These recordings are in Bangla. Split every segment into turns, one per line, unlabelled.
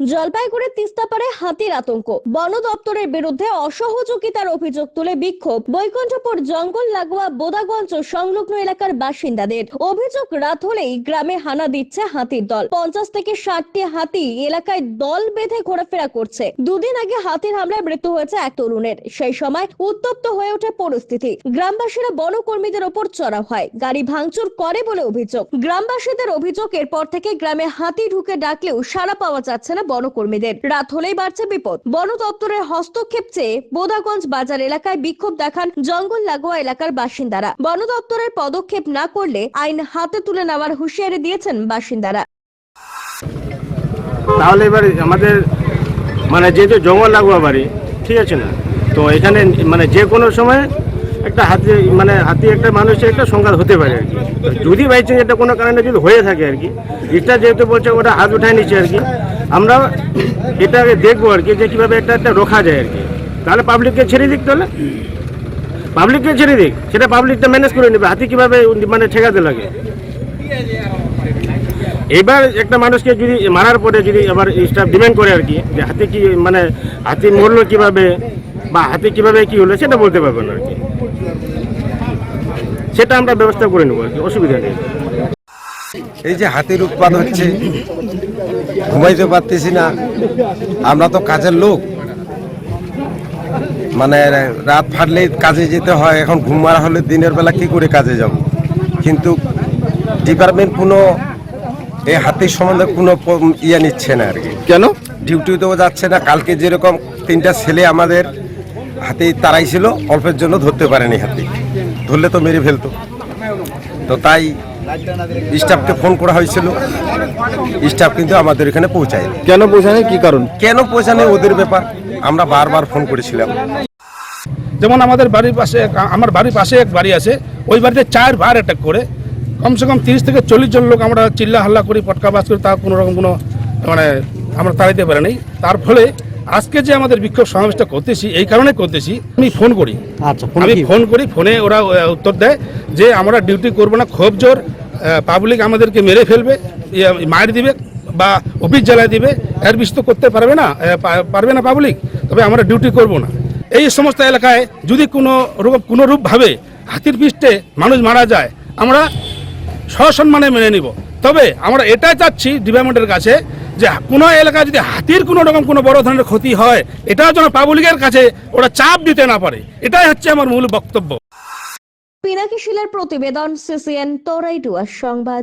জলপাইগুড়ির তিস্তাপাড়ে হাতির আতঙ্ক। বন দপ্তরের বিরুদ্ধে অসহযোগিতার অভিযোগ তুলে বিক্ষোভ। বৈকুণ্ঠপুর জঙ্গল লাগোয়া বোদাগঞ্জ সংলগ্ন এলাকার বাসিন্দাদের। অভিযোগ রাত হলেই গ্রামে হানা দিচ্ছে হাতির দল। পঞ্চাশ থেকে ষাটটি হাতি এলাকায় দল বেঁধে ঘোরাফেরা করছে। দুদিন আগে হাতির হামলায় মৃত্যু হয়েছে এক তরুণের। সেই সময় উত্তপ্ত হয়ে ওঠে পরিস্থিতি। গ্রামবাসীরা বনকর্মীদের ওপর চড়াও হয়। গাড়ি ভাঙচুর করে বলে অভিযোগ। গ্রামবাসীদের অভিযোগ, এরপর থেকে গ্রামে হাতি ঢুকে ডাকলেও সাড়া পাওয়া যাচ্ছে না বনকর্মীদের। রাত হলেই বাড়ছে বিপদ। বন দপ্তরের হস্তক্ষেপ চেয়ে বোদাগঞ্জ বাজার এলাকায় বিক্ষোভ দেখান জঙ্গল লাগোয়া এলাকার বাসিন্দারা। বন দপ্তরের পদক্ষেপ না করলে আইন হাতে তুলে নেওয়ার হুঁশিয়ারি দিয়েছেন বাসিন্দারা।
তাহলে এবার আমাদের মানে যেহেতু জঙ্গল লাগোয়া বাড়ি, ঠিক আছে না? তো এখানে মানে যে কোনো সময় একটা হাতি মানে হাতি একটা মানুষের একটা সংঘাত হতে পারে আর কি। যদি বাই চান্স এটা কোনো কারণে যদি হয়ে থাকে আর কি এটা যেহেতু বলছে ওটা হাত উঠায় নিচ্ছে আর কি আমরা এটাকে দেখব আর কি, যে কীভাবে একটা একটা রোখা যায় আর কি। তাহলে পাবলিককে ছেড়ে দিক তাহলে? পাবলিককে ছেড়ে দিক, সেটা পাবলিকটা ম্যানেজ করে নেবে, হাতি কীভাবে মানে ঠেকাতে লাগে। এবার একটা মানুষকে যদি মারার পরে যদি আবার স্টাফ ডিমান্ড করে আর কি, যে হাতি কি মানে হাতি মরলো কীভাবে বা হাতি কীভাবে কি হলো, সেটা বলতে পারব না আর কি। সেটা আমরা ব্যবস্থা করে নেব আর কি, অসুবিধা নেই।
এই যে হাতির উৎপাদ হচ্ছে ঘুমাইতে পারতেছি না। আমরা তো কাজের লোক। মানে রাত ফাটলেই কাজে যেতে হয় এখন ঘুম মারা হলে দিনের বেলা কি করে কাজে যাব? কিন্তু ডিপার্টমেন্ট কোনো এই হাতির সম্বন্ধে কোনো ইয়ে নিচ্ছে না আর কি
কেন
ডিউটিতেও যাচ্ছে না। কালকে যেরকম তিনটা ছেলে আমাদের হাতি তাড়াইছিল অল্পের জন্য ধরতে পারেনি হাতি। ধরলে তো মেরে ফেলতো। তো তাই স্টাফকে ফোন করা হয়েছিল। স্টাফ কিন্তু আমাদের এখানে পৌঁছায়
কেন বোঝায় কি কারণ?
কেন পৌঁছানে ওদের ব্যাপার? আমরা বারবার ফোন করেছিলাম।
যেমন আমাদের বাড়ির পাশে আমার বাড়ির পাশে এক বাড়ি আছে। ওই বাড়িতে চার বার অ্যাটাক করে। কমসে কম তিরিশ থেকে চল্লিশ জন লোক আমরা চিল্লা হাল্লা করি পটকা বাস করি তা কোনো রকম কোনো মানে আমরা তাড়াইতে পারি নাই। তার ফলে আজকে যে আমাদের বিক্ষোভ সমাবেশটা করতেছি এই কারণে করতেছি আমি ফোন করি।
আচ্ছা
আমি ফোন করি ফোনে ওরা উত্তর দেয় যে আমরা ডিউটি করব না খুব জোর। পাবলিক আমাদেরকে মেরে ফেলবে ইয়ে, মার দিবে বা অফিস জ্বালায় দিবে এর বেশি তো করতে পারবে না পারবে না পাবলিক তবে আমরা ডিউটি করব না। এই সমস্ত এলাকায় যদি কোনো রূপ কোনো রূপভাবে হাতির পিষ্টে মানুষ মারা যায় আমরা সসম্মানে মেনে নিব। তবে আমরা এটাই চাচ্ছি ডিপার্টমেন্টের কাছে যে কোনো এলাকায় যদি হাতির কোনো রকম কোনো বড় ধরনের ক্ষতি হয় এটাও যেন পাবলিকের কাছে ওরা চাপ দিতে না পারে। এটাই হচ্ছে আমার মূল বক্তব্য।
পিনাকি শিলার প্রতিবেদন সিসিএন তরাইটুয়া সংবাদ।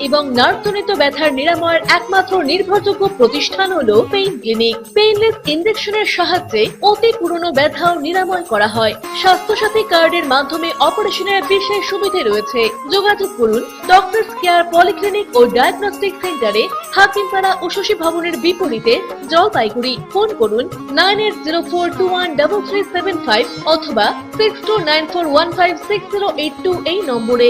এবং নার্ভজনিত ব্যথার নিরাময়ের একমাত্র নির্ভরযোগ্য প্রতিষ্ঠান হলো পেইন ক্লিনিক পেইনলেস ইনজেকশনের সাহায্যে অতি পুরনো ব্যথাও নিরাময় করা হয়। স্বাস্থ্যসাথী কার্ডের মাধ্যমে অপারেশনের বিশেষ সুবিধে রয়েছে। যোগাযোগ করুন ডক্টর কেয়ার পলিক্লিনিক ও ডায়াগনস্টিক সেন্টারে হাকিমপাড়া ও শশী ভবনের বিপরীতে জলপাইগুড়ি। ফোন করুন nine eight zero four two one double three seven five অথবা six two nine four one five six zero eight two এই নম্বরে।